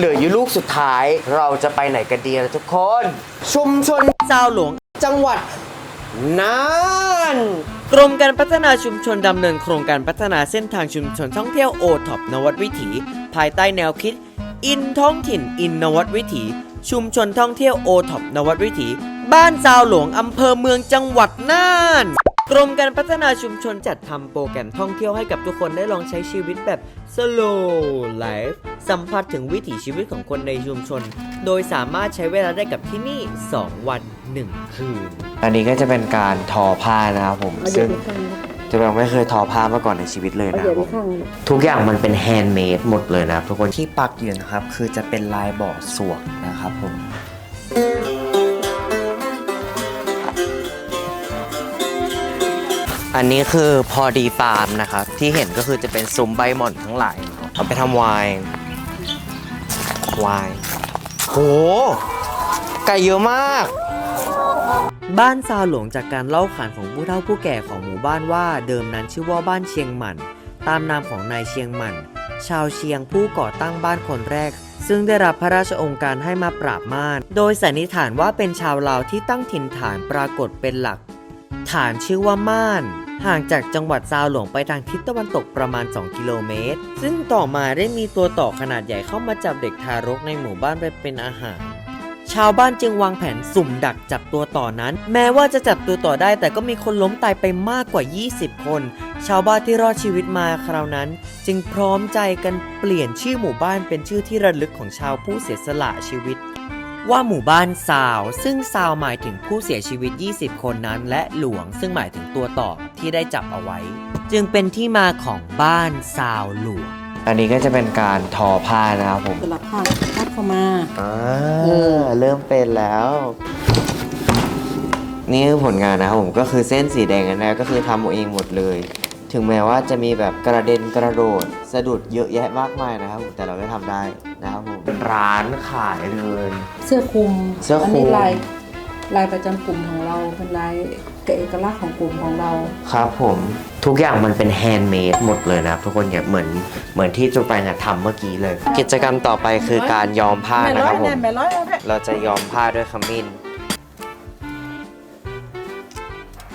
เหลืออยู่ลูกสุดท้ายเราจะไปไหนกันดีล่ะทุกคน ชุมชนเจ้าหลวงจังหวัดน่านกรมการพัฒนาชุมชนดำเนินโครงการพัฒนาเส้นทางชุมชนท่องเที่ยวโอท็อปนวัดวิถี ภายใต้แนวคิด อินท้องถิ่นอินนวัดวิถี ชุมชนท่องเที่ยวโอท็อปนวัดวิถี บ้านซาวหลวงอำเภอเมืองจังหวัดน่าน กรมการพัฒนาชุมชนจัดทำโปรแกรมท่องเที่ยวให้กับทุกคนได้ลองใช้ชีวิตแบบ slow life สัมผัสถึงวิถีชีวิตของคนในชุมชน โดยสามารถใช้เวลาได้กับที่นี่ 2 วัน 1 คืน อันนี้ก็จะเป็นการทอผ้านะครับผมเอาเดี๋ซึ่ยวงไปข้างนี้จะยังไม่เคยทอผ้ามาก่อนในชีวิตเลยเอานะคเดี๋รัยวบผมไปข้างนี้ทุกอย่างมันเป็นแฮนด์เมดหมดเลยนะครับทุกคนที่ปักอยู่นะครับ คือจะเป็นลายบ่อสวกนะครับผม อันนี้คือพอดีฟาร์มนะครับ ที่เห็นก็คือจะเป็นซุ้มใบหม่อนทั้งหลายเอาไปทำไวน์ไวน์โห ไก่เยอะมาก บ้านซาหลวงจากการเล่าขานของผู้เฒ่าผู้แก่ของหมู่บ้านว่า เดิมนั้นชื่อว่าบ้านเชียงหมัน ตามนามของนายเชียงหมัน ชาวเชียงผู้ก่อตั้งบ้านคนแรก ซึ่งได้รับพระราชองค์การให้มาปราบม่าน โดยสันนิษฐานว่าเป็นชาวลาวที่ตั้งถิ่นฐานปรากฏเป็นหลัก ฐานชื่อว่าม่าน ห่างจากจังหวัดซาวหลวงไปทางทิศตะวันตกประมาณ 2 กิโลเมตร ซึ่งต่อมาได้มีตัวต่อขนาดใหญ่เข้ามาจับเด็กทารกในหมู่บ้านไปเป็นอาหาร ชาวบ้านจึงวางแผนสุ่มดักจับตัวต่อนั้น แม้ว่าจะจับตัวต่อได้แต่ก็มีคนล้มตายไปมากกว่า 20 คน ชาวบ้านที่รอดชีวิตมาคราวนั้น จึงพร้อมใจกันเปลี่ยนชื่อหมู่บ้านเป็นชื่อที่ระลึกของชาวผู้เสียสละชีวิต ว่าหมู่บ้านซาว ซึ่งซาวหมายถึงผู้เสียชีวิต 20 คนนั้น และหลวงซึ่งหมายถึงตัวต่อที่ได้จับเอาไว้ จึงเป็นที่มาของบ้านซาวหลวง อันนี้ก็จะเป็นการทอผ้านะครับผมสลับผ้าพัดเข้ามาอ่าเออเริ่มเป็นแล้ว นี่คือผลงานนะครับผมก็คือเส้นสีแดงอันนี้ก็คือทำเองหมดเลย ถึงแม้ว่าจะมีแบบกระเด็นกระโดดสะดุดเยอะแยะมากมายนะครับผมแต่เราก็ทำได้นะครับผมเป็นร้านขายเลย เสื้อคลุมเสื้อคลุม นนี้ลายลายประจำกลุ่มของเราเป็นลายเอกลักษณ์ของกลุ่มของเรา ครับผมทุกอย่างมันเป็นแฮนด์เมดหมดเลยนะครับทุกคนอย่าเหมือนเหมือนที่จูไปเนี่ยทำเมื่อกี้เลย กิจกรรมต่อไปคือการยอมผ้านะครับผม เราจะยอมผ้าด้วยขมิ้น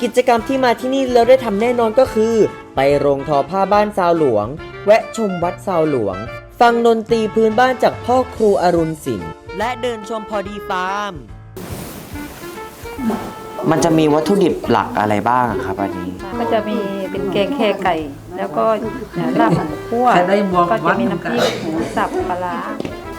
กิจกรรมที่มาที่นี่แล้วได้ทำแน่นอนก็คือ ไปโรงทอผ้าบ้านซาวหลวง แวะชมวัดซาวหลวง ฟังดนตรีพื้นบ้านจากพ่อครูอรุณศิลป์และเดินชมพอดีฟาร์ม มันจะมีวัตถุดิบหลักอะไรบ้างอะครับอันนี้ ก็จะมีเป็นแกงแค่ไก่ แล้วก็ลาบหมูคั่วก็จะมีน้ำพริกหมูสับปลาร้า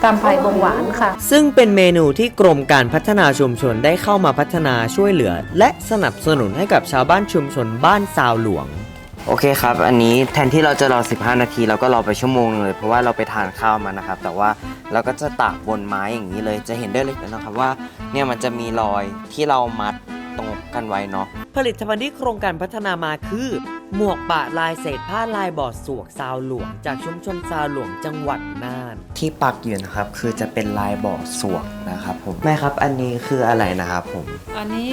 ตำไผ่บงหวานค่ะ ซึ่งเป็นเมนูที่กรมการพัฒนาชุมชนได้เข้ามาพัฒนาช่วยเหลือ และสนับสนุนให้กับชาวบ้านชุมชนบ้านซาวหลวง โอเคครับ อันนี้แทนที่เราจะรอ 15 นาทีเราก็รอไปชั่วโมงหนึงเลย เพราะว่าเราไปทานข้าวมานะครับ แต่ว่าเราก็จะตากบนไม้อย่างนี้เลย จะเห็นได้เลยนะครับว่าเนี่ยมันจะมีรอยที่เรามัดตรงกันไว้เนาะ ผลิตภัณฑ์ที่โครงการพัฒนามาคือ หมวกปะลายเศษผ้าลายบอดสวกซาวหลวง จากชุมชนซาวหลวงจังหวัดน่าน ที่ปักอยู่นะครับ คือจะเป็นลายบ่อสวกนะครับผมแม่ครับอันนี้คืออะไรนะครับผม อันนี้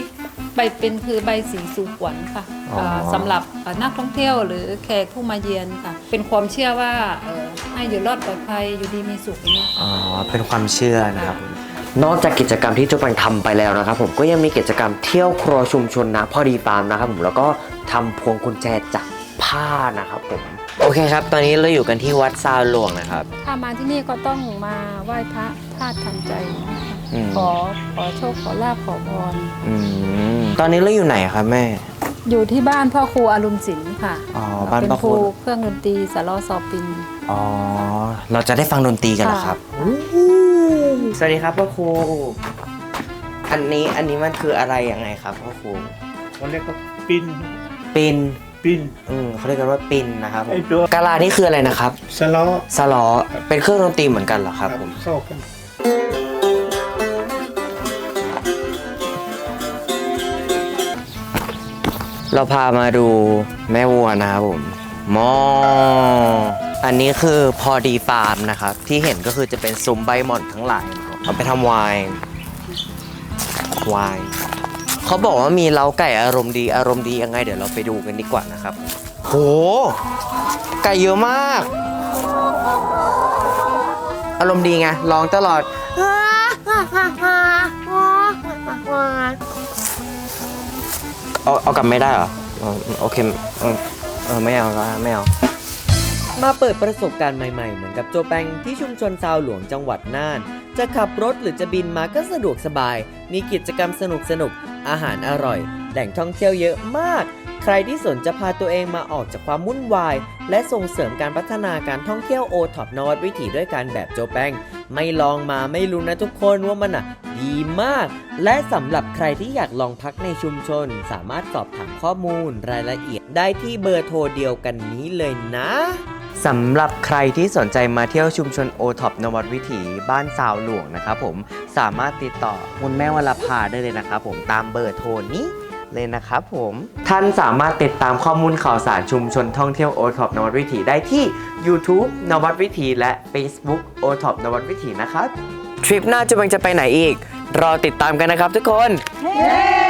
ใบเป็นคือใบสีสู่ขวัญค่ะอ๋ออ่าสำหรับอ่านักท่องเที่ยวหรือแขกผู้มาเยือนค่ะ เป็นความเชื่อว่าเอ่อให้อยู่รอดปลอดภัยอยู่ดีมีสุขอย่างนี้ค่ะอ๋อเป็นความเชื่อนะครับ นอกจากกิจกรรมที่จุปังทำไปแล้วนะครับผมก็ยังมีกิจกรรมเที่ยวครัวชุมชนนะพอดีฟาร์มนะครับผมแล้วก็ทำพวงกุญแจจากผ้านะครับผมโอเคครับ ตอนนี้เราอยู่กันที่วัดซาวหลวงนะครับถ้ามาที่นี่ก็ต้องมาไหว้พระธาตุทันใจนะคะอืมขอขอโชคขอลาบขอพรอืมตอนนี้เราอยู่ไหนครับแม่ อยู่ที่บ้านพ่อครูอรุณศิลป์ค่ะอ๋อบ้านเป็นพ่อคครูรูเครื่องดนตรีสารอซอปิน อ๋อ เราจะได้ฟังดนตรีกันเหรอครับ สวัสดีครับพ่อครู อันนี้อันนี้มันคืออะไรยังไงครับพ่อครูเขาเรียกว่าปินปินปินอืมเขาเรียกกันว่าปินนะครับผมไอตัวกาลานี่คืออะไรนะครับสล้อสลอเป็นเครื่องดนตรีเหมือนกันเหรอครับผมเข้ากันเราพามาดูแม่วัวนะครับผมมอ อันนี้คือพอดีฟาร์มนะครับ ที่เห็นก็คือจะเป็นซุ้มใบหม่อนทั้งหลายนะครับเอาไปทำไวน์ไวน์เขาบอกว่ามีเล้าไก่อารมณ์ดีอารมณ์ดียังไง เดี๋ยวเราไปดูกันดีกว่านะครับ โห ไก่เยอะมาก อารมณ์ดีไงร้องตลอด เอาเอากลับไม่ได้เหรอ โอเค เออไม่เอาไม่เอา มาเปิดประสบการณ์ใหม่ๆ เหมือนกับโจแปงที่ชุมชนซาวหลวงจังหวัดน่าน จะขับรถหรือจะบินมาก็สะดวกสบาย มีกิจกรรมสนุกๆอาหารอร่อย แหล่งท่องเที่ยวเยอะมาก ใครที่สนจะพาตัวเองมาออกจากความวุ่นวาย และส่งเสริมการพัฒนาการท่องเที่ยวโอท็อปนวัดวิถีด้วยการแบบโจแปงไม่ลองมาไม่รู้นะทุกคนว่ามันอะดีมาก และสำหรับใครที่อยากลองพักในชุมชน สามารถสอบถามข้อมูลรายละเอียดได้ที่เบอร์โทรเดียวกันนี้เลยนะ สำหรับใครที่สนใจมาเที่ยวชุมชนโอท็อปนวัดวิถีบ้านสาวหลวงนะครับผมสามารถติดต่อคุณแม่วรภาได้เลยนะครับผมตามเบอร์โทรนี้เลยนะครับผมท่านสามารถติดตามข้อมูลข่าวสารชุมชนท่องเที่ยวโอท็อปนวัดวิถีได้ที่ YouTube นวัดวิถีและ Facebook โอท็อปนวัดวิถีนะครับ ทริปหน้าจะบังจะไปไหนอีก รอติดตามกันนะครับทุกคนเย้